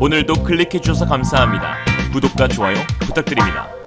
오늘도 클릭해 주셔서 감사합니다. 구독과 좋아요 부탁드립니다.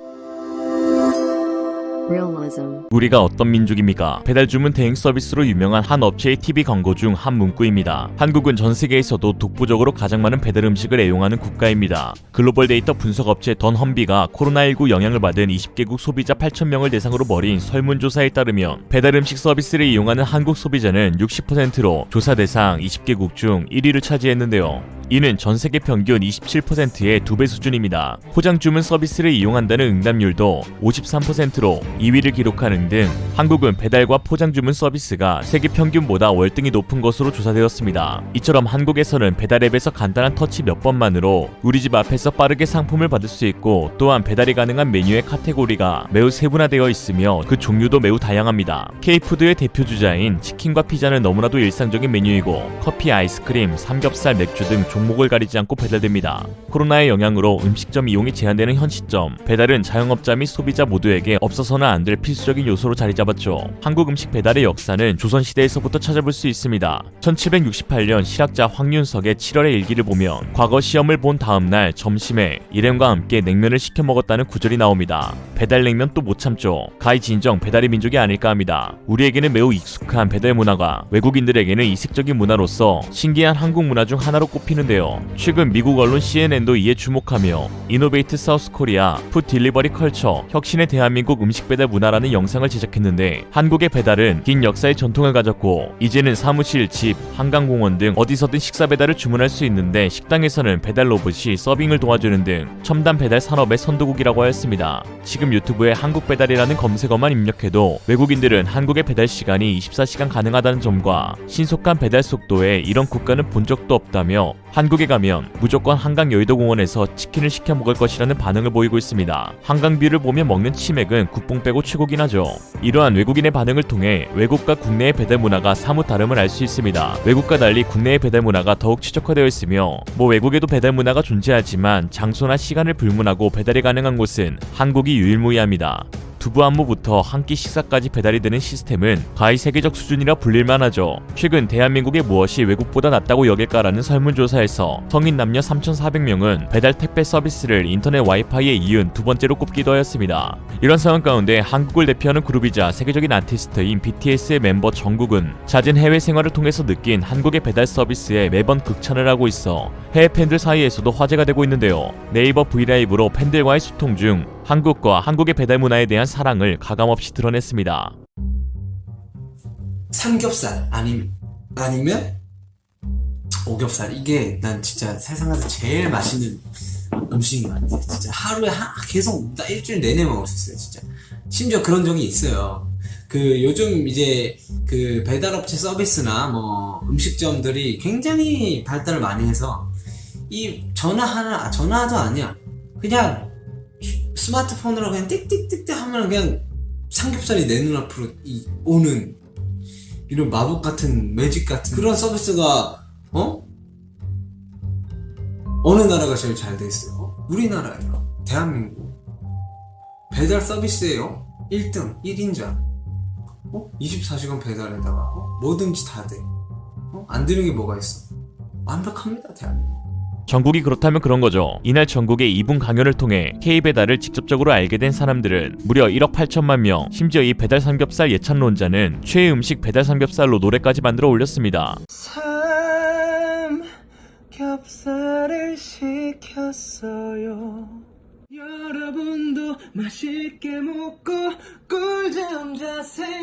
우리가 어떤 민족입니까? 배달 주문 대행 서비스로 유명한 한 업체의 TV 광고 중 한 문구입니다. 한국은 전 세계에서도 독보적으로 가장 많은 배달 음식을 애용하는 국가입니다. 글로벌 데이터 분석 업체 던험비가 코로나19 영향을 받은 20개국 소비자 8,000명을 대상으로 벌인 설문조사에 따르면 배달 음식 서비스를 이용하는 한국 소비자는 60%로 조사 대상 20개국 중 1위를 차지했는데요. 이는 전 세계 평균 27%의 두 배 수준입니다. 포장 주문 서비스를 이용한다는 응답률도 53%로 2위를 기록하는 등 한국은 배달과 포장 주문 서비스가 세계 평균보다 월등히 높은 것으로 조사되었습니다. 이처럼 한국에서는 배달 앱에서 간단한 터치 몇 번만으로 우리 집 앞에서 빠르게 상품을 받을 수 있고 또한 배달이 가능한 메뉴의 카테고리가 매우 세분화되어 있으며 그 종류도 매우 다양합니다. K푸드의 대표 주자인 치킨과 피자는 너무나도 일상적인 메뉴이고 커피, 아이스크림, 삼겹살, 맥주 등 종목을 가리지 않고 배달됩니다. 코로나의 영향으로 음식점 이용이 제한되는 현 시점, 배달은 자영업자 및 소비자 모두에게 없어서는 안 될 필수적인 요소로 자리 잡았죠. 한국 음식 배달의 역사는 조선시대에서부터 찾아볼 수 있습니다. 1768년 실학자 황윤석의 7월의 일기를 보면 과거 시험을 본 다음날 점심에 일행과 함께 냉면을 시켜 먹었다는 구절이 나옵니다. 배달 냉면 또 못 참죠. 가히 진정 배달의 민족이 아닐까 합니다. 우리에게는 매우 익숙한 배달 문화가 외국인들에게는 이색적인 문화로서 신기한 한국 문화 중 하나로 꼽히는데요. 최근 미국 언론 CNN도 이에 주목하며 이노베이트 사우스 코리아 푸드 딜리버리 컬처 혁신의 대한민국 음식 배달 문화라는 영상을 제작했는데 한국의 배달은 긴 역사의 전통을 가졌고 이제는 사무실, 집, 한강공원 등 어디서든 식사 배달을 주문할 수 있는데 식당에서는 배달 로봇이 서빙을 도와주는 등 첨단 배달 산업의 선도국이라고 하였습니다. 지금 유튜브에 한국 배달이라는 검색어만 입력해도 외국인들은 한국의 배달 시간이 24시간 가능하다는 점과 신속한 배달 속도에 이런 국가는 본 적도 없다며 한국에 가면 무조건 한강 여의도공원에서 치킨을 시켜 먹을 것이라는 반응을 보이고 있습니다. 한강뷰를 보며 먹는 치맥은 국뽕 빼고 최고긴 하죠. 이러한 외국인의 반응을 통해 외국과 국내의 배달 문화가 사뭇 다름을 알 수 있습니다. 외국과 달리 국내의 배달 문화가 더욱 최적화되어 있으며 뭐 외국에도 배달 문화가 존재하지만 장소나 시간을 불문하고 배달이 가능한 곳은 한국이 유일무이합니다. 두부 안무부터 한 끼 식사까지 배달이 되는 시스템은 가히 세계적 수준이라 불릴만 하죠. 최근 대한민국의 무엇이 외국보다 낫다고 여길까라는 설문조사에서 성인 남녀 3,400명은 배달 택배 서비스를 인터넷 와이파이에 이은 두 번째로 꼽기도 하였습니다. 이런 상황 가운데 한국을 대표하는 그룹이자 세계적인 아티스트인 BTS의 멤버 정국은 잦은 해외 생활을 통해서 느낀 한국의 배달 서비스에 매번 극찬을 하고 있어 해외 팬들 사이에서도 화제가 되고 있는데요. 네이버 브이라이브로 팬들과의 소통 중 한국과 한국의 배달 문화에 대한 사랑을 가감없이 드러냈습니다. 삼겹살 아님 아니면 오겹살 이게 난 진짜 세상에서 제일 맛있는 음식인 것 같아. 진짜 하루에 하, 계속 나 일주일 내내 먹을 수 있어요. 진짜 심지어 그런 적이 있어요. 그 요즘 이제 그 배달업체 서비스나 뭐 음식점들이 굉장히 발달을 많이 해서 이 전화 하나 아, 전화도 아니야. 그냥 스마트폰으로 그냥 띡띡띡띡 하면 그냥 삼겹살이 내 눈앞으로 이- 오는 이런 마법 같은 매직 같은 그런 서비스가 어? 어느 나라가 제일 잘 돼 있어요? 우리나라예요. 대한민국. 배달 서비스예요. 1등, 1인자. 어? 24시간 배달에다가 어? 뭐든지 다 돼. 어? 안 되는 게 뭐가 있어? 완벽합니다, 대한민국. 전국이 그렇다면 그런 거죠. 이날 전국의 이분 강연을 통해 K배달을 직접적으로 알게 된 사람들은 무려 1억 8천만 명, 심지어 이 배달 삼겹살 예찬론자는 최애 음식 배달 삼겹살로 노래까지 만들어 올렸습니다. 삼겹살을 시켰어요. 여러분도 맛있게 먹고 꿀잠 자세요.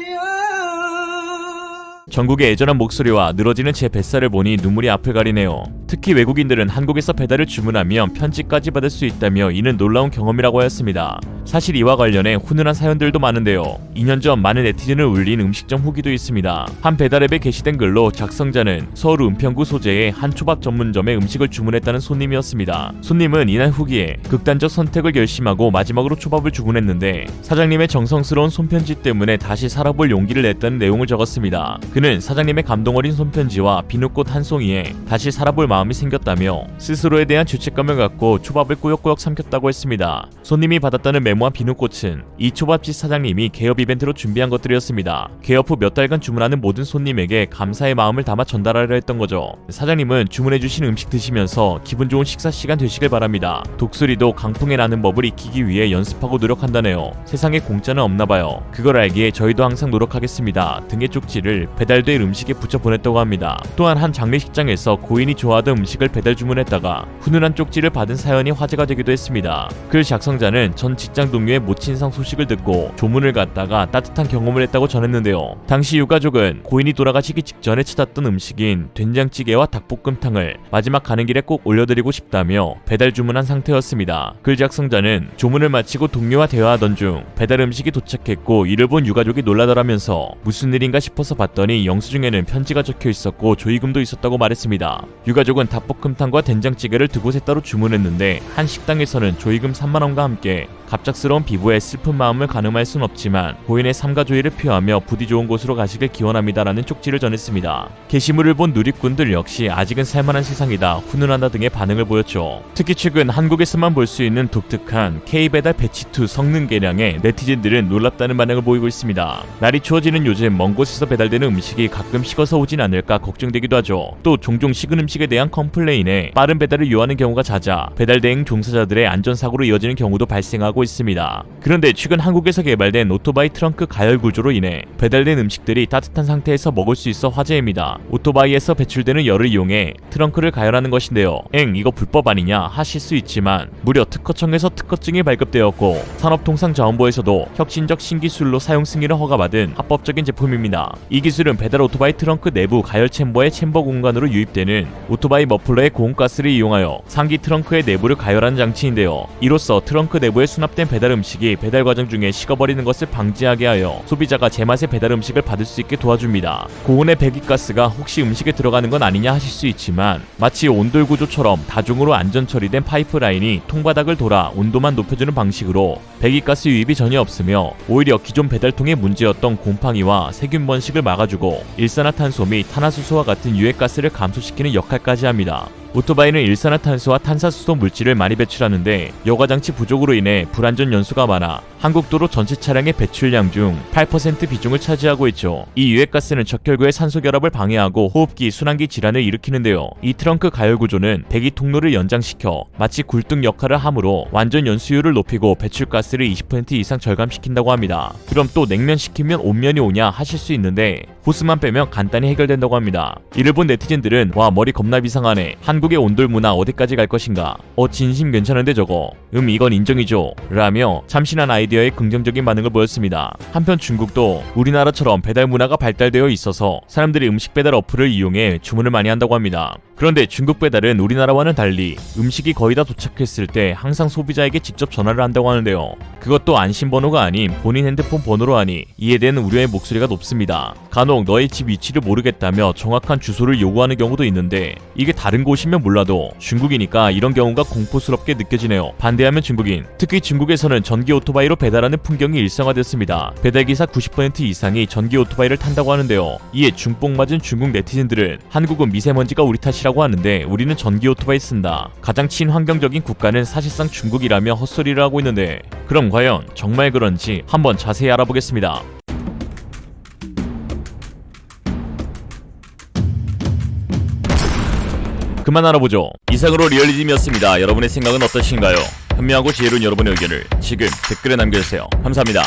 전국의 애절한 목소리와 늘어지는 제 뱃살을 보니 눈물이 앞을 가리네요. 특히 외국인들은 한국에서 배달을 주문하면 편지까지 받을 수 있다며 이는 놀라운 경험이라고 하였습니다. 사실 이와 관련해 훈훈한 사연들도 많은데요. 2년 전 많은 네티즌을 울린 음식점 후기도 있습니다. 한 배달앱에 게시된 글로 작성자는 서울 은평구 소재의 한 초밥 전문점에 음식을 주문했다는 손님이었습니다. 손님은 이날 후기에 극단적 선택을 결심하고 마지막으로 초밥을 주문했는데 사장님의 정성스러운 손편지 때문에 다시 살아볼 용기를 냈다는 내용을 적었습니다. 그는 사장님의 감동 어린 손편지와 비누꽃 한 송이에 다시 살아볼 마음이 생겼다며 스스로에 대한 죄책감을 갖고 초밥을 꾸역꾸역 삼켰다고 했습니다. 손님이 받았다는 메모 와 비누꽃은 이 초밥집 사장님이 개업 이벤트로 준비한 것들이었습니다. 개업 후 몇 달간 주문하는 모든 손님에게 감사의 마음을 담아 전달하려 했던 거죠. 사장님은 주문해주신 음식 드시면서 기분 좋은 식사 시간 되시길 바랍니다. 독수리도 강풍에 나는 법을 익히기 위해 연습하고 노력한다네요. 세상에 공짜는 없나 봐요. 그걸 알기에 저희도 항상 노력하겠습니다. 등의 쪽지를 배달될 음식에 붙여 보냈다고 합니다. 또한 한 장례식장에서 고인이 좋아하던 음식을 배달 주문했다가 훈훈한 쪽지를 받은 사연이 화제가 되기도 했습니다. 글 작성자는 전 직장 동료의 모친상 소식을 듣고 조문을 갔다가 따뜻한 경험을 했다고 전했는데요. 당시 유가족은 고인이 돌아가시기 직전에 찾았던 음식인 된장찌개와 닭볶음탕을 마지막 가는 길에 꼭 올려드리고 싶다며 배달 주문한 상태였습니다. 글 작성자는 조문을 마치고 동료와 대화하던 중 배달 음식이 도착했고 이를 본 유가족이 놀라더라면서 무슨 일인가 싶어서 봤더니 영수증에는 편지가 적혀 있었고 조의금도 있었다고 말했습니다. 유가족은 닭볶음탕과 된장찌개를 두 곳에 따로 주문했는데 한 식당에서는 조의금 3만 원과 함께 갑작스러운 비부에 슬픈 마음을 가늠할 순 없지만 고인의 삶과 조의를 표하며 부디 좋은 곳으로 가시길 기원합니다라는 쪽지를 전했습니다. 게시물을 본 누리꾼들 역시 아직은 살만한 세상이다 훈훈하다 등의 반응을 보였죠. 특히 최근 한국에서만 볼 수 있는 독특한 K배달 배치2 성능 개량에 네티즌들은 놀랍다는 반응을 보이고 있습니다. 날이 추워지는 요즘 먼 곳에서 배달되는 음식이 가끔 식어서 오진 않을까 걱정되기도 하죠. 또 종종 식은 음식에 대한 컴플레인에 빠른 배달을 요하는 경우가 잦아 배달 대행 종사자들의 안전사고로 이어지는 경우도 발생하고 있습니다. 그런데 최근 한국에서 개발된 오토바이 트렁크 가열 구조로 인해 배달된 음식들이 따뜻한 상태에서 먹을 수 있어 화제입니다. 오토바이에서 배출되는 열을 이용해 트렁크를 가열하는 것인데요. 엥 이거 불법 아니냐 하실 수 있지만 무려 특허청에서 특허증이 발급되었고 산업통상자원부에서도 혁신적 신기술로 사용 승인을 허가받은 합법적인 제품입니다. 이 기술은 배달 오토바이 트렁크 내부 가열 챔버의 챔버 공간으로 유입되는 오토바이 머플러의 고온가스를 이용하여 상기 트렁크의 내부를 가열하는 장치인데요. 이로써 트렁크 내부에 수납 된 배달 음식이 배달 과정 중에 식어버리는 것을 방지하게 하여 소비자가 제맛의 배달 음식을 받을 수 있게 도와줍니다. 고온의 배기가스가 혹시 음식에 들어가는 건 아니냐 하실 수 있지만 마치 온돌 구조처럼 다중으로 안전 처리된 파이프라인이 통바닥을 돌아 온도만 높여주는 방식으로 배기가스 유입이 전혀 없으며 오히려 기존 배달통의 문제였던 곰팡이와 세균 번식을 막아주고 일산화탄소 및 탄화수소와 같은 유해가스를 감소시키는 역할까지 합니다. 오토바이는 일산화탄소와 탄사수소 물질을 많이 배출하는데 여과장치 부족으로 인해 불안전 연수가 많아 한국 도로 전체 차량의 배출량 중 8% 비중을 차지하고 있죠. 이 유해가스는 적혈구의 산소 결합을 방해하고 호흡기, 순환기 질환을 일으키는데요. 이 트렁크 가열 구조는 배기 통로를 연장시켜 마치 굴뚝 역할을 하므로 완전 연수율을 높이고 배출가스를 20% 이상 절감시킨다고 합니다. 그럼 또 냉면 시키면 온면이 오냐 하실 수 있는데 호스만 빼면 간단히 해결된다고 합니다. 이를 본 네티즌들은 와 머리 겁나 비상하네. 한국의 온돌 문화 어디까지 갈 것인가? 어 진심 괜찮은데 저거. 음 이건 인정이죠. 라며 참신한 아이 디어에 긍정적인 반응을 보였습니다. 한편 중국도 우리나라처럼 배달 문화가 발달되어 있어서 사람들이 음식 배달 어플을 이용해 주문을 많이 한다고 합니다. 그런데 중국 배달은 우리나라와는 달리 음식이 거의 다 도착했을 때 항상 소비자에게 직접 전화를 한다고 하는데요. 그것도 안심번호가 아닌 본인 핸드폰 번호로 하니 이에 대한 우려의 목소리가 높습니다. 간혹 너의 집 위치를 모르겠다며 정확한 주소를 요구하는 경우도 있는데 이게 다른 곳이면 몰라도 중국이니까 이런 경우가 공포스럽게 느껴지네요. 반대하면 중국인. 특히 중국에서는 전기 오토바이로 배달하는 풍경이 일상화됐습니다. 배달기사 90% 이상이 전기 오토바이를 탄다고 하는데요. 이에 중뽕 맞은 중국 네티즌들은 한국은 미세먼지가 우리 탓이라고 하는데 우리는 전기 오토바이 쓴다. 가장 친환경적인 국가는 사실상 중국이라며 헛소리를 하고 있는데 그럼 과연 정말 그런지 한번 자세히 알아보겠습니다. 그만 알아보죠. 이상으로 리얼리즘이었습니다. 여러분의 생각은 어떠신가요? 현명하고 지혜로운 여러분의 의견을 지금 댓글에 남겨주세요. 감사합니다.